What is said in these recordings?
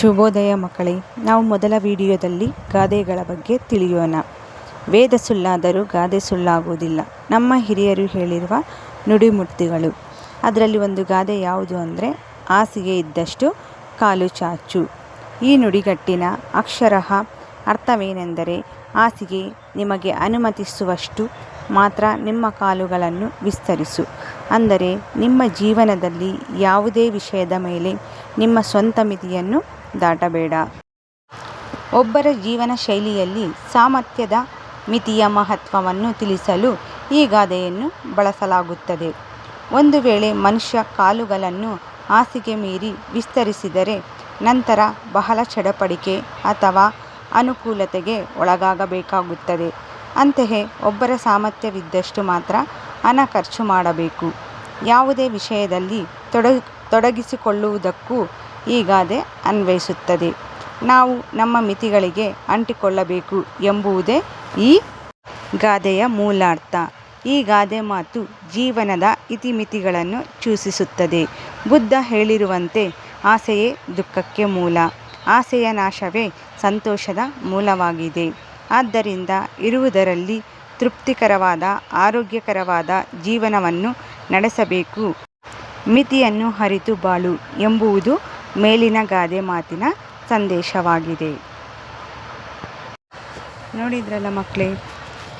ಶುಭೋದಯ ಮಕ್ಕಳೇ, ನಾವು ಮೊದಲ ವಿಡಿಯೋದಲ್ಲಿ ಗಾದೆಗಳ ಬಗ್ಗೆ ತಿಳಿಯೋಣ. ವೇದ ಸುಳ್ಳಾದರೂ ಗಾದೆ ಸುಳ್ಳಾಗುವುದಿಲ್ಲ. ನಮ್ಮ ಹಿರಿಯರು ಹೇಳಿರುವ ನುಡಿಮೂರ್ತಿಗಳು. ಅದರಲ್ಲಿ ಒಂದು ಗಾದೆ ಯಾವುದು ಅಂದರೆ, ಹಾಸಿಗೆ ಇದ್ದಷ್ಟು ಕಾಲು ಚಾಚು. ಈ ನುಡಿಗಟ್ಟಿನ ಅಕ್ಷರಃ ಅರ್ಥವೇನೆಂದರೆ, ಹಾಸಿಗೆ ನಿಮಗೆ ಅನುಮತಿಸುವಷ್ಟು ಮಾತ್ರ ನಿಮ್ಮ ಕಾಲುಗಳನ್ನು ವಿಸ್ತರಿಸು. ಅಂದರೆ, ನಿಮ್ಮ ಜೀವನದಲ್ಲಿ ಯಾವುದೇ ವಿಷಯದ ಮೇಲೆ ನಿಮ್ಮ ಸ್ವಂತ ಮಿತಿಯನ್ನು ದಾಟಬೇಡ. ಒಬ್ಬರ ಜೀವನ ಶೈಲಿಯಲ್ಲಿ ಸಾಮರ್ಥ್ಯದ ಮಿತಿಯ ಮಹತ್ವವನ್ನು ತಿಳಿಸಲು ಈ ಗಾದೆಯನ್ನು ಬಳಸಲಾಗುತ್ತದೆ. ಒಂದು ವೇಳೆ ಮನುಷ್ಯ ಕಾಲುಗಳನ್ನು ಹಾಸಿಗೆ ಮೀರಿ ವಿಸ್ತರಿಸಿದರೆ ನಂತರ ಬಹಳ ಚಡಪಡಿಕೆ ಅಥವಾ ಅನುಕೂಲತೆಗೆ ಒಳಗಾಗಬೇಕಾಗುತ್ತದೆ. ಅಂತೆಯೇ ಒಬ್ಬರ ಸಾಮರ್ಥ್ಯವಿದ್ದಷ್ಟು ಮಾತ್ರ ಹಣ ಖರ್ಚು ಮಾಡಬೇಕು. ಯಾವುದೇ ವಿಷಯದಲ್ಲಿ ತೊಡಗಿ, ತೊಡಗಿಸಿಕೊಳ್ಳುವುದಕ್ಕೂ ಈ ಗಾದೆ ಅನ್ವಯಿಸುತ್ತದೆ. ನಾವು ನಮ್ಮ ಮಿತಿಗಳಿಗೆ ಅಂಟಿಕೊಳ್ಳಬೇಕು ಎಂಬುದೇ ಈ ಗಾದೆಯ ಮೂಲಾರ್ಥ. ಈ ಗಾದೆ ಮಾತು ಜೀವನದ ಇತಿಮಿತಿಗಳನ್ನು ಸೂಚಿಸುತ್ತದೆ ಬುದ್ಧ ಹೇಳಿರುವಂತೆ ಆಸೆಯೇ ದುಃಖಕ್ಕೆ ಮೂಲ. ಆಸೆಯ ನಾಶವೇ ಸಂತೋಷದ ಮೂಲವಾಗಿದೆ. ಆದ್ದರಿಂದ ಇರುವುದರಲ್ಲಿ ತೃಪ್ತಿಕರವಾದ, ಆರೋಗ್ಯಕರವಾದ ಜೀವನವನ್ನು ನಡೆಸಬೇಕು. ಮಿತಿಯನ್ನು ಅರಿತು ಬಾಳು ಎಂಬುವುದು ಮೇಲಿನ ಗಾದೆ ಮಾತಿನ ಸಂದೇಶವಾಗಿದೆ. ನೋಡಿದ್ರಲ್ಲ ಮಕ್ಕಳೇ,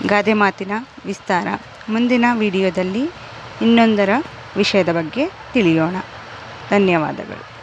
ಗಾದೆ ಮಾತಿನ ವಿಸ್ತಾರ. ಮುಂದಿನ ವಿಡಿಯೋದಲ್ಲಿ ಇನ್ನೊಂದರ ವಿಷಯದ ಬಗ್ಗೆ ತಿಳಿಯೋಣ. ಧನ್ಯವಾದಗಳು.